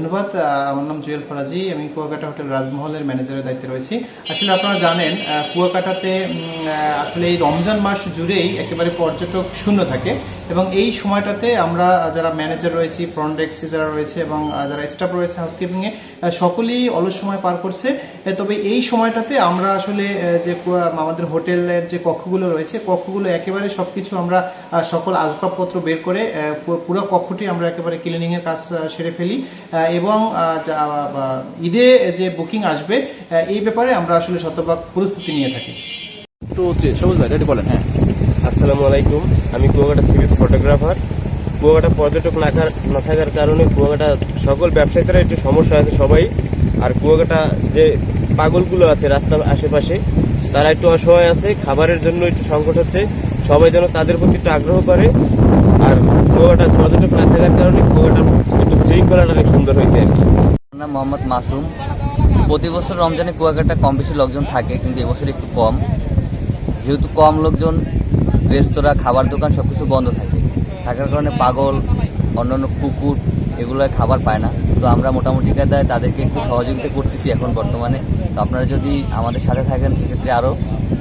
ধন্যবাদ। আমার নাম জুয়েল ফরাজি, আমি কুয়াকাটা হোটেল রাজমহলের ম্যানেজারের দায়িত্বে রয়েছি। আসলে আপনারা জানেন কুয়াকাটাতে আসলে এই রমজান মাস জুড়েই একেবারে পর্যটক শূন্য থাকে এবং এই সময়টাতে আমরা যারা ম্যানেজার রয়েছি, ফ্রন্ট যারা রয়েছে এবং যারা স্টাফ রয়েছে হাউসকিপিংয়ে সকলেই অলস সময় পার করছে। তবে এই সময়টাতে আমরা আসলে যে আমাদের হোটেলের যে কক্ষগুলো রয়েছে, কক্ষগুলো একেবারে সবকিছু আমরা সকল আসবাবপত্র বের করে পুরো কক্ষটি আমরা একেবারে ক্লিনিং এর কাজ সেরে ফেলি। এবং ঈদে যে বুকিং আসবে এই ব্যাপারে আমরা আসলে শতভাগ প্রস্তুতি নিয়ে থাকি। একটু সবুজ ভাই রেডি বলেন। হ্যাঁ। আসসালামু আলাইকুম। আমি কুয়াকাটা সিরিজ ফটোগ্রাফার। কুয়াকাটা পর্যটক না না থাকার কারণে কুয়াকাটা সকল ব্যবসায়ীরা একটু সমস্যা আছে সবাই। আর কুয়াকাটা যে পাগলগুলো আছে রাস্তার আশেপাশে তারা একটু অসহায় আছে খাবারের জন্য একটু সংকট হচ্ছে। সবাই যেন তাদের প্রতি একটু আগ্রহ করে। আর কুয়াকাটা পর্যটক না থাকার কারণে কুয়াকাটা একটু শৃঙ্খলাটা অনেক সুন্দর হয়েছে আর কি। নাম মোহাম্মদ মাসুম। প্রতি বছর রমজানে কুয়াকাটা কম বেশি লোকজন থাকে, কিন্তু এবছর একটু কম। যেহেতু কম লোকজন, রেস্তোরাঁ, খাবার দোকান সব কিছু বন্ধ থাকে। থাকার কারণে পাগল, অন্যান্য কুকুর এগুলো খাবার পায় না। তো আমরা মোটামুটি কায়দায় তাদেরকে একটু সহযোগিতা করতেছি এখন বর্তমানে। তো আপনারা যদি আমাদের সাথে থাকেন, সেক্ষেত্রে আরও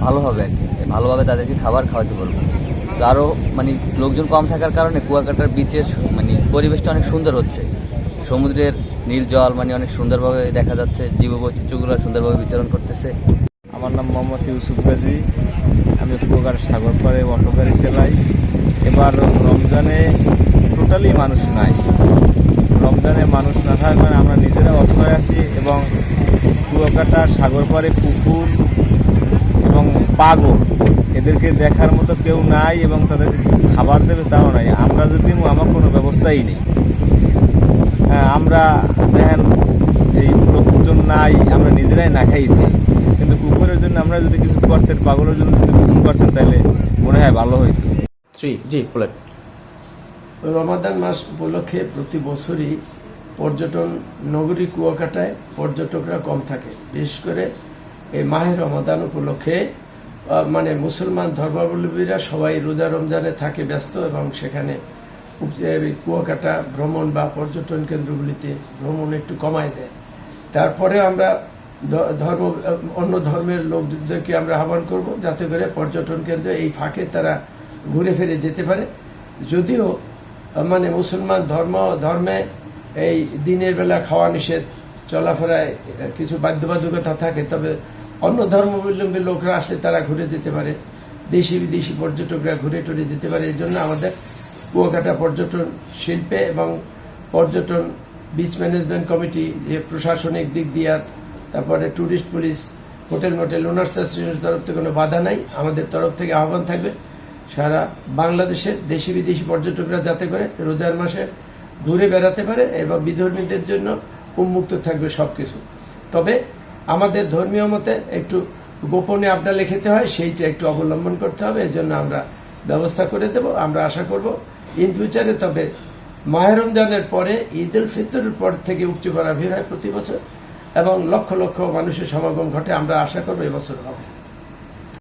ভালো হবে আর কি। ভালোভাবে তাদেরকে খাবার খাওয়াতে পারব তো আরও মানে লোকজন কম থাকার কারণে কুয়াকাটার বিচের মানে পরিবেশটা অনেক সুন্দর হচ্ছে। সমুদ্রের নীল জল মানে অনেক সুন্দরভাবে দেখা যাচ্ছে, জীববৈচিত্র্যগুলো সুন্দরভাবে বিচরণ করতেছে। আমার নাম মোহাম্মদ ইউসুফ গাজী। আমি কুয়াকার সাগর পাড়ে অটো গাড়ি এবার রমজানে টোটালি মানুষ নাই। রমজানে মানুষ না থাকার আমরা নিজেরা অসহায় আছি এবং কুয়াকাটা সাগর পাড়ে কুকুর এবং পাগল। এদেরকে দেখার মতো কেউ নাই এবং তাদেরকে খাবার দেবে তাও নাই। আমরা যদি আমার কোনো ব্যবস্থাই নেই। হ্যাঁ আমরা দেখেন এই লোকজন নাই, আমরা নিজেরাই না খাই দিই। কিন্তু কুকুরের জন্য আমরা যদি কিছু করতেন, পাগলের জন্য যদি কিছু করতেন, তাহলে মনে হয় ভালো হইতো। জি জি, বলেন। রমাদান মাস উপলক্ষে প্রতি বছরই পর্যটন নগরী কুয়াকাটায় পর্যটকরা কম থাকে। বিশেষ করে এই মাহে রমাদান উপলক্ষে মানে মুসলমান ধর্মাবলম্বীরা সবাই রোজা রমজানে থাকে ব্যস্ত এবং সেখানে কুয়াকাটা ভ্রমণ বা পর্যটন কেন্দ্রগুলিতে ভ্রমণ একটু কমায় দেয়। তারপরে আমরা ধর্ম অন্য ধর্মের লোকদেরকে আমরা আহ্বান করব যাতে করে পর্যটন কেন্দ্রে এই ফাঁকে তারা ঘুরে ফিরে যেতে পারে। যদিও মানে মুসলমান ধর্ম, ধর্মে এই দিনের বেলা খাওয়া নিষেধ, চলাফেরায় কিছু বাধ্যবাধকতা থাকে, তবে অন্য ধর্মাবলম্বী লোকরা আসলে তারা ঘুরে যেতে পারে। দেশি বিদেশি পর্যটকরা ঘুরে টুরে যেতে পারে। এই জন্য আমাদের কুয়াকাটা পর্যটন শিল্পে এবং পর্যটন বিচ ম্যানেজমেন্ট কমিটি যে প্রশাসনিক দিক দিয়ে, তারপরে tourist police hotel motel owners অ্যাসোসিয়েশনের তরফ থেকে কোনো বাধা নাই। আমাদের তরফ থেকে আহ্বান থাকবে। সারা বাংলাদেশের দেশি বিদেশি পর্যটকরা যাতে করে রোজার মাসে ঘুরে বেড়াতে পারে এবং বিধর্মীদের জন্য উন্মুক্ত থাকবে সবকিছু। তবে আমাদের ধর্মীয় মতে একটু গোপনে আপনালে খেতে হয়, সেইটা একটু অবলম্বন করতে হবে এই জন্য আমরা ব্যবস্থা করে দেব। আমরা আশা করব ইন ফিউচারে তবে মাহের রমজানের পরে ঈদ উল ফিতরের পর থেকে উপচে করা ভিড় হয় প্রতি বছর এবং লক্ষ লক্ষ মানুষের সমাগম ঘটে, আমরা আশা করব এবছর হবে।